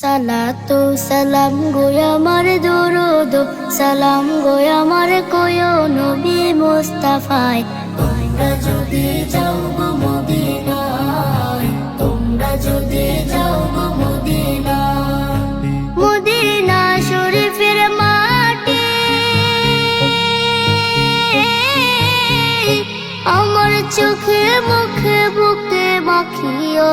সালাতু সালাম গো আমার দরুদ, সালাম গো আমার কয়ো নবী মুস্তাফায়। তোমরা যদি যাও গো মদিনায়, তোমরা যদি যাও গো মদিনায়। মদিনা শরীফের মাটি, আমার চোখে মুখে বুকে মাখিও।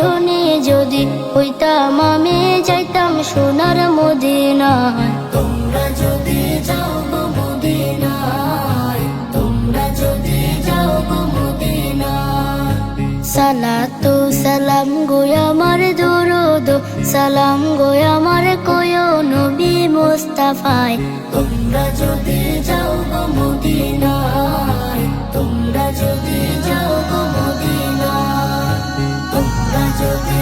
ধনী যদি হইতাম আমি যাইতাম সোনার মদিনায়। তোমরা যদি যাও গো মদিনায় তোমরা যদি যাও গো মদিনায়। সালাতু সালাম গো আমার দরুদ সালাম গো আমার কয়ো নবী মুস্তাফায়। তোমরা যদি যাও গো মদিনায় to be